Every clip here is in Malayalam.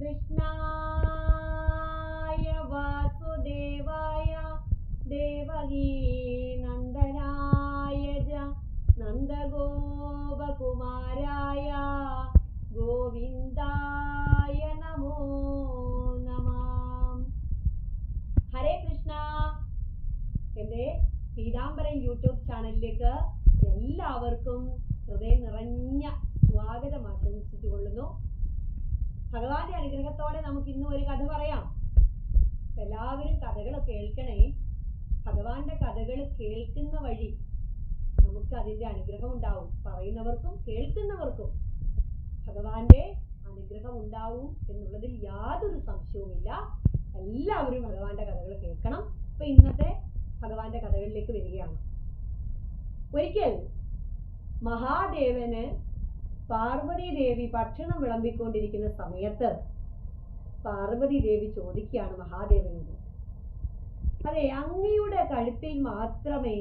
കൃഷ്ണായ വാസുദേവായ നന്ദനായ ച നന്ദഗോപകുമാരായ ഗോവിന്ദായ നമോ നമാം. ഹരേ കൃഷ്ണ. എന്റെ പീതാംബരൻ യൂട്യൂബ് ചാനലിലേക്ക് എല്ലാവർക്കും ഹൃദയം നിറഞ്ഞ സ്വാഗതം ആശംസിച്ചു കൊള്ളുന്നു ഭഗവാന്റെ അനുഗ്രഹത്തോടെ നമുക്ക് ഇന്ന് ഒരു കഥ പറയാം. എല്ലാവരും കഥകൾ കേൾക്കണേ. ഭഗവാന്റെ കഥകൾ കേൾക്കുന്ന വഴി നമുക്ക് അതിന്റെ അനുഗ്രഹം ഉണ്ടാവും. പറയുന്നവർക്കും കേൾക്കുന്നവർക്കും ഭഗവാന്റെ അനുഗ്രഹം ഉണ്ടാവും എന്നുള്ളതിൽ യാതൊരു സംശയവുമില്ല. എല്ലാവരും ഭഗവാന്റെ കഥകൾ കേൾക്കണം. അപ്പൊ ഇന്നത്തെ ഭഗവാന്റെ കഥകളിലേക്ക് വരികയാണ്. ഒരിക്കൽ മഹാദേവന് പാർവതി ദേവി ഭക്ഷണം വിളമ്പിക്കൊണ്ടിരിക്കുന്ന സമയത്ത് പാർവതി ദേവി ചോദിക്കുകയാണ് മഹാദേവനോട് അതെ അങ്ങയുടെ കഴുത്തിൽ മാത്രമേ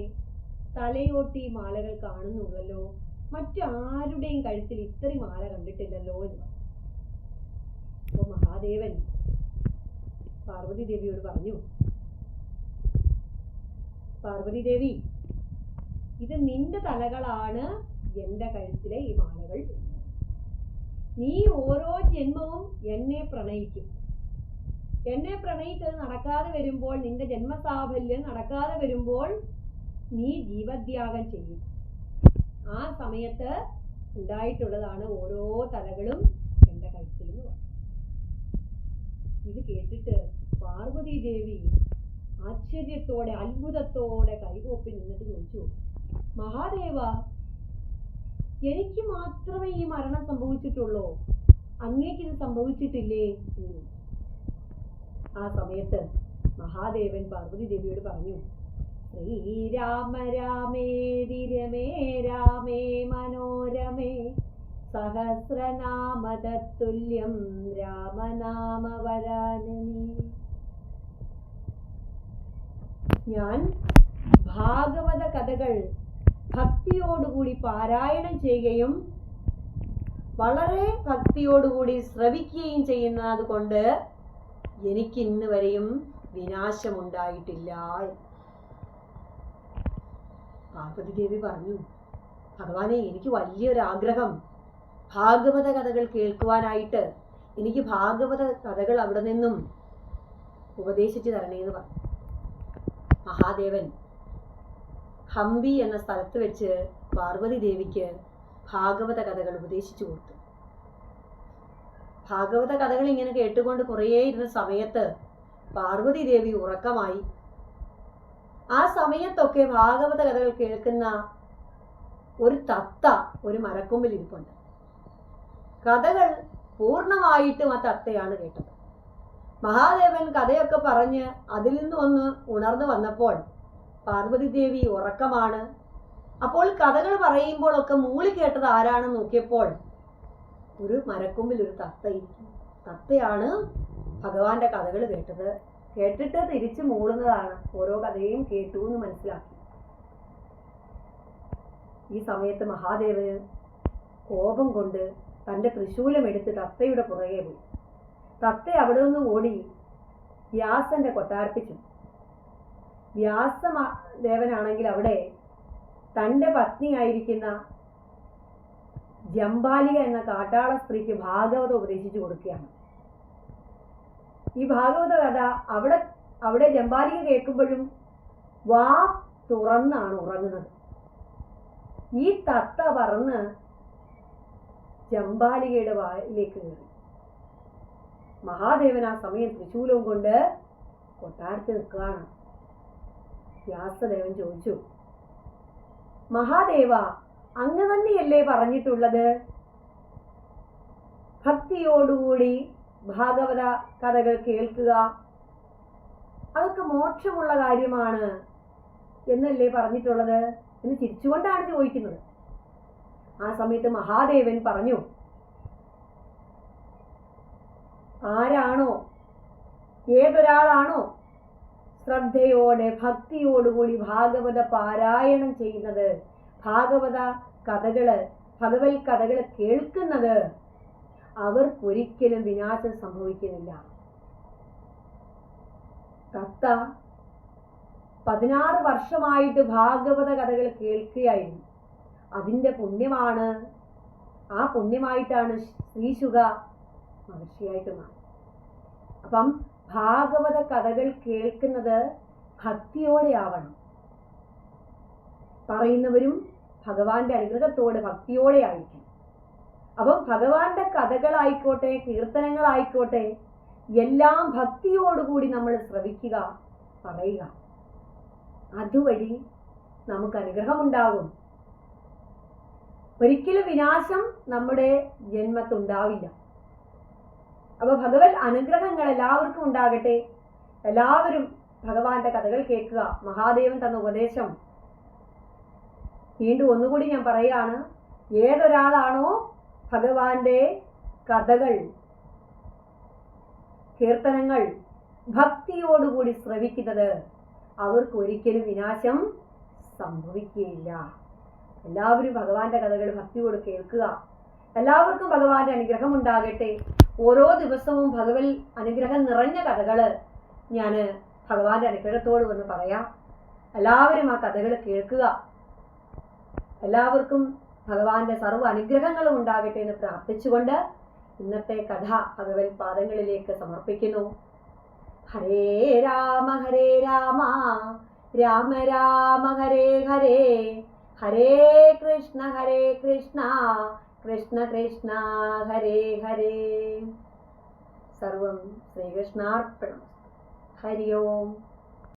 തലയോട്ടി മാലകൾ കാണുന്നുള്ളല്ലോ മറ്റാരുടെയും കഴുത്തിൽ ഇത്രയും മാല കണ്ടിട്ടില്ലല്ലോ എന്ന് അപ്പൊ മഹാദേവൻ പാർവതി ദേവിയോട് പറഞ്ഞു പാർവതി ദേവി ഇത് നിന്റെ തലകളാണ് എന്റെ കഴുത്തിലെ ഈ മാലകൾ നീ ഓരോ ജന്മവും എന്നെ പ്രണയിക്കും. എന്നെ പ്രണയിച്ചത് നടക്കാതെ വരുമ്പോൾ നിന്റെ ജന്മസാഫല്യം നടക്കാതെ വരുമ്പോൾ നീ ജീവത്യാഗം ചെയ്യും. ആ സമയത്ത് ഉണ്ടായിട്ടുള്ളതാണ് ഓരോ തലകളും എന്റെ കഴുത്തിൽ ഇത് കേട്ടിട്ട് പാർവതി ദേവി ആശ്ചര്യത്തോടെ അത്ഭുതത്തോടെ കൈകോപ്പി നിന്നിട്ട് ചോദിച്ചു മഹാദേവ എനിക്ക് മാത്രമേ ഈ മരണം സംഭവിച്ചിട്ടുള്ളൂ. അങ്ങേക്ക് ഇത് സംഭവിച്ചിട്ടില്ലേ? ആ സമയത്ത് മഹാദേവൻ പാർവതി ദേവിയോട് പറഞ്ഞു ശ്രീരാമ രാമേ രമേ രാമേ മനോരമേ സഹസ്രനാമതത്തുല്യം രാമനാമവരാനനി ഞാൻ ഭാഗവത കഥകൾ ഭക്തിയോടുകൂടി പാരായണം ചെയ്യുകയും വളരെ ഭക്തിയോടുകൂടി ശ്രവിക്കുകയും ചെയ്യുന്നത് കൊണ്ട് എനിക്ക് ഇന്ന് വരെയും വിനാശമുണ്ടായിട്ടില്ല. പാർവതി ദേവി പറഞ്ഞു ഭഗവാനെ എനിക്ക് വലിയൊരാഗ്രഹം. ഭാഗവത കഥകൾ കേൾക്കുവാനായിട്ട് എനിക്ക് ഭാഗവത കഥകൾ അവിടെ നിന്നും ഉപദേശിച്ചു തരണേന്ന് പറഞ്ഞു. മഹാദേവൻ ഹംപി എന്ന സ്ഥലത്ത് വെച്ച് പാർവതി ദേവിക്ക് ഭാഗവത കഥകൾ ഉപദേശിച്ചു കൊടുത്തു. ഭാഗവത കഥകൾ ഇങ്ങനെ കേട്ടുകൊണ്ട് കുറേ ഇരുന്ന സമയത്ത് പാർവതി ദേവി ഉറക്കമായി. ആ സമയത്തൊക്കെ ഭാഗവത കഥകൾ കേൾക്കുന്ന ഒരു തത്ത ഒരു മരക്കൊമ്പിൽ ഇരിപ്പുണ്ട്. കഥകൾ പൂർണമായിട്ടും ആ തത്തയാണ് കേട്ടത്. മഹാദേവൻ കഥയൊക്കെ പറഞ്ഞ് അതിൽ നിന്ന് ഒന്ന് ഉണർന്നു വന്നപ്പോൾ പാർവതി ദേവി ഉറക്കമാണ്. അപ്പോൾ കഥകൾ പറയുമ്പോഴൊക്കെ മൂളി കേട്ടത് ആരാണെന്ന് നോക്കിയപ്പോൾ ഒരു മരക്കൊമ്പിൽ ഒരു തത്ത ഇരിക്കുന്നു. തത്തയാണ് ഭഗവാന്റെ കഥകൾ കേട്ടത്. കേട്ടിട്ട് തിരിച്ചു മൂളുന്നതാണ്. ഓരോ കഥയും കേട്ടു എന്ന് മനസ്സിലാക്കി. ഈ സമയത്ത് മഹാദേവന് കോപം കൊണ്ട് തന്റെ തൃശൂലം എടുത്ത് തത്തയുടെ പുറകെ പോയി. തത്ത അവിടെ നിന്ന് ഓടി വ്യാസന്റെ കൊട്ടാരത്തിൽ വ്യാസ ദേവനാണെങ്കിൽ അവിടെ തന്റെ പത്നിയായിരിക്കുന്ന ജംബാലിക എന്ന കാട്ടാള സ്ത്രീക്ക് ഭാഗവതം ഉപദേശിച്ചു കൊടുക്കുകയാണ്. ഈ ഭാഗവത കഥ അവിടെ അവിടെ ജംബാലിക കേൾക്കുമ്പോഴും വാ തുറന്നാണ് ഉറങ്ങുന്നത്. ഈ തത്ത പറന്ന് ജംബാലികയുടെ വായിലേക്ക് കയറി. മഹാദേവൻ ആ സമയം തൃശൂലവും കൊണ്ട് കൊട്ടാരത്തിൽ നിൽക്കുകയാണ്. വ്യാസദേവൻ ചോദിച്ചു മഹാദേവ അങ്ങ് തന്നെയല്ലേ പറഞ്ഞിട്ടുള്ളത്? ഭക്തിയോടുകൂടി ഭാഗവത കഥകൾ കേൾക്കുക അതൊക്കെ മോക്ഷമുള്ള കാര്യമാണ് എന്നല്ലേ പറഞ്ഞിട്ടുള്ളത് എന്ന് ചിരിച്ചുകൊണ്ടാണ് ചോദിക്കുന്നത്. ആ സമയത്ത് മഹാദേവൻ പറഞ്ഞു ആരാണോ? ഏതൊരാളാണോ? ശ്രദ്ധയോടെ ഭക്തിയോടുകൂടി ഭാഗവത പാരായണം ചെയ്യുന്നത്. ഭാഗവത കഥകൾ ഭഗവത് കഥകൾ കേൾക്കുന്നത് അവർക്കൊരിക്കലും വിനാശം സംഭവിക്കുന്നില്ല. തത്ത പതിനാറ് വർഷമായിട്ട് ഭാഗവത കഥകൾ കേൾക്കുകയായിരുന്നു. അതിന്റെ പുണ്യമാണ് ആ പുണ്യമായിട്ടാണ് ശ്രീശുക മഹർഷിയായിട്ട് മാറി അപ്പം ഭാഗവത കഥകൾ കേൾക്കുന്നത് ഭക്തിയോടെ ആവണം പറയുന്നവരും ഭഗവാന്റെ അനുഗ്രഹത്തോട് ഭക്തിയോടെ ആയിരിക്കണം അപ്പം ഭഗവാന്റെ കഥകളായിക്കോട്ടെ കീർത്തനങ്ങളായിക്കോട്ടെ എല്ലാം ഭക്തിയോടുകൂടി നമ്മൾ ശ്രവിക്കുക പറയുക. അതുവഴി നമുക്ക് അനുഗ്രഹമുണ്ടാകും. ഒരിക്കലും വിനാശം നമ്മുടെ ജന്മത്തുണ്ടാവില്ല. അപ്പൊ ഭഗവത് അനുഗ്രഹങ്ങൾ എല്ലാവർക്കും ഉണ്ടാകട്ടെ. എല്ലാവരും ഭഗവാന്റെ കഥകൾ കേൾക്കുക. മഹാദേവൻ തന്ന ഉപദേശം. വീണ്ടും ഒന്നുകൂടി ഞാൻ പറയാണ് ഏതൊരാളാണോ ഭഗവാന്റെ കഥകൾ കീർത്തനങ്ങൾ ഭക്തിയോടുകൂടി ശ്രവിക്കുന്നത് അവർക്ക് ഒരിക്കലും വിനാശം സംഭവിക്കുകയില്ല. എല്ലാവരും ഭഗവാന്റെ കഥകൾ ഭക്തിയോട് കേൾക്കുക. എല്ലാവർക്കും ഭഗവാന്റെ അനുഗ്രഹം ഉണ്ടാകട്ടെ. ഓരോ ദിവസവും ഭഗവൽ അനുഗ്രഹം നിറഞ്ഞ കഥകൾ ഞാൻ ഭഗവാന്റെ അനുഗ്രഹത്തോട് വന്ന് പറയാം. എല്ലാവരും ആ കഥകൾ കേൾക്കുക. എല്ലാവർക്കും ഭഗവാന്റെ സർവ അനുഗ്രഹങ്ങളും ഉണ്ടാകട്ടെ എന്ന് പ്രാർത്ഥിച്ചുകൊണ്ട് ഇന്നത്തെ കഥ ഭഗവൻ പാദങ്ങളിലേക്ക് സമർപ്പിക്കുന്നു. ഹരേ രാമ ഹരേ രാമ രാമ രാമ ഹരേ ഹരേ ഹരേ കൃഷ്ണ ഹരേ കൃഷ്ണ കൃഷ്ണ കൃഷ്ണ ഹരേ ഹരേ. സർവം ശ്രീകൃഷ്ണാർപ്പണം ഹരി ഓം.